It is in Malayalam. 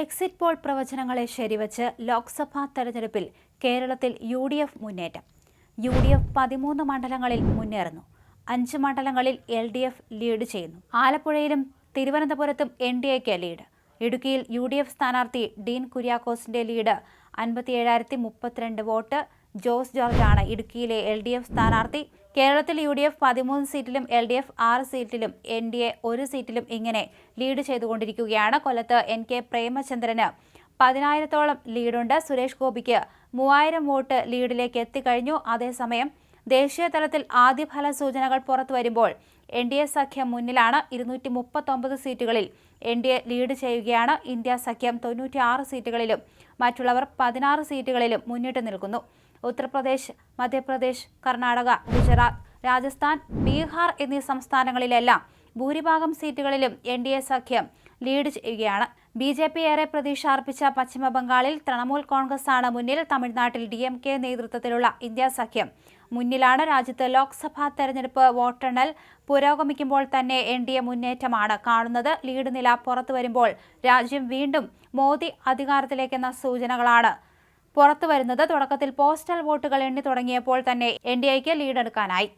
എക്സിറ്റ് പോൾ പ്രവചനങ്ങളെ ശരിവച്ച് ലോക്സഭാ തെരഞ്ഞെടുപ്പിൽ കേരളത്തിൽ യു ഡി എഫ് മുന്നേറ്റം. യു ഡി എഫ് പതിമൂന്ന് മണ്ഡലങ്ങളിൽ മുന്നേറുന്നു. അഞ്ച് മണ്ഡലങ്ങളിൽ എൽ ഡി എഫ് ലീഡ് ചെയ്യുന്നു. ആലപ്പുഴയിലും തിരുവനന്തപുരത്തും എൻ ഡി എക്ക് ലീഡ്. ഇടുക്കിയിൽ യു ഡി എഫ് സ്ഥാനാർത്ഥി ഡീൻ കുര്യാക്കോസിന്റെ ലീഡ് അൻപത്തിയേഴായിരത്തി മുപ്പത്തിരണ്ട് വോട്ട് ജോസ് ജോർജാണ് ഇടുക്കിയിലെ എൽ ഡി എഫ് സ്ഥാനാർത്ഥി. കേരളത്തിൽ യു ഡി എഫ് പതിമൂന്ന് സീറ്റിലും എൽ ഡി എഫ് ആറ് സീറ്റിലും എൻ ഡി എ ഒരു സീറ്റിലും ഇങ്ങനെ ലീഡ് ചെയ്തുകൊണ്ടിരിക്കുകയാണ് കൊല്ലത്ത് എൻ കെ പ്രേമചന്ദ്രന്. പതിനായിരത്തോളം ലീഡുണ്ട് സുരേഷ് ഗോപിക്ക്. മൂവായിരം വോട്ട് ലീഡിലേക്ക് എത്തിക്കഴിഞ്ഞു. അതേസമയം ദേശീയ തലത്തിൽ ആദ്യ ഫല സൂചനകൾ പുറത്തു വരുമ്പോൾ എൻ ഡി എ സഖ്യം മുന്നിലാണ് ഇരുന്നൂറ്റി മുപ്പത്തൊമ്പത് സീറ്റുകളിൽ എൻ ഡി എ ലീഡ് ചെയ്യുകയാണ് ഇന്ത്യ സഖ്യം തൊണ്ണൂറ്റി ആറ് സീറ്റുകളിലും. മറ്റുള്ളവർ പതിനാറ് സീറ്റുകളിലും മുന്നിട്ട് നിൽക്കുന്നു. ഉത്തർപ്രദേശ് മധ്യപ്രദേശ് കർണാടക ഗുജറാത്ത് രാജസ്ഥാൻ ബീഹാർ എന്നീ സംസ്ഥാനങ്ങളിലെല്ലാം ഭൂരിഭാഗം സീറ്റുകളിലും എൻ സഖ്യം ലീഡ് ചെയ്യുകയാണ്. ബി ജെ പി ഏറെ പ്രതീക്ഷ അർപ്പിച്ച പശ്ചിമ ബംഗാളിൽ തൃണമൂൽ കോൺഗ്രസ് ആണ് മുന്നിൽ തമിഴ്നാട്ടിൽ ഡി എം കെ നേതൃത്വത്തിലുള്ള ഇന്ത്യ സഖ്യം. മുന്നിലാണ് രാജ്യത്ത് ലോക്സഭാ തെരഞ്ഞെടുപ്പ് വോട്ടെണ്ണൽ പുരോഗമിക്കുമ്പോൾ തന്നെ എൻ ഡി എ മുന്നേറ്റമാണ് കാണുന്നത്. ലീഡ് നില പുറത്തു വരുമ്പോൾ രാജ്യം വീണ്ടും മോദി അധികാരത്തിലേക്കെന്ന സൂചനകളാണ് പുറത്തുവരുന്നത് തുടക്കത്തിൽ പോസ്റ്റൽ വോട്ടുകൾ എണ്ണി തുടങ്ങിയപ്പോൾ തന്നെ എൻ ഡി എക്ക് ലീഡെടുക്കാനായി.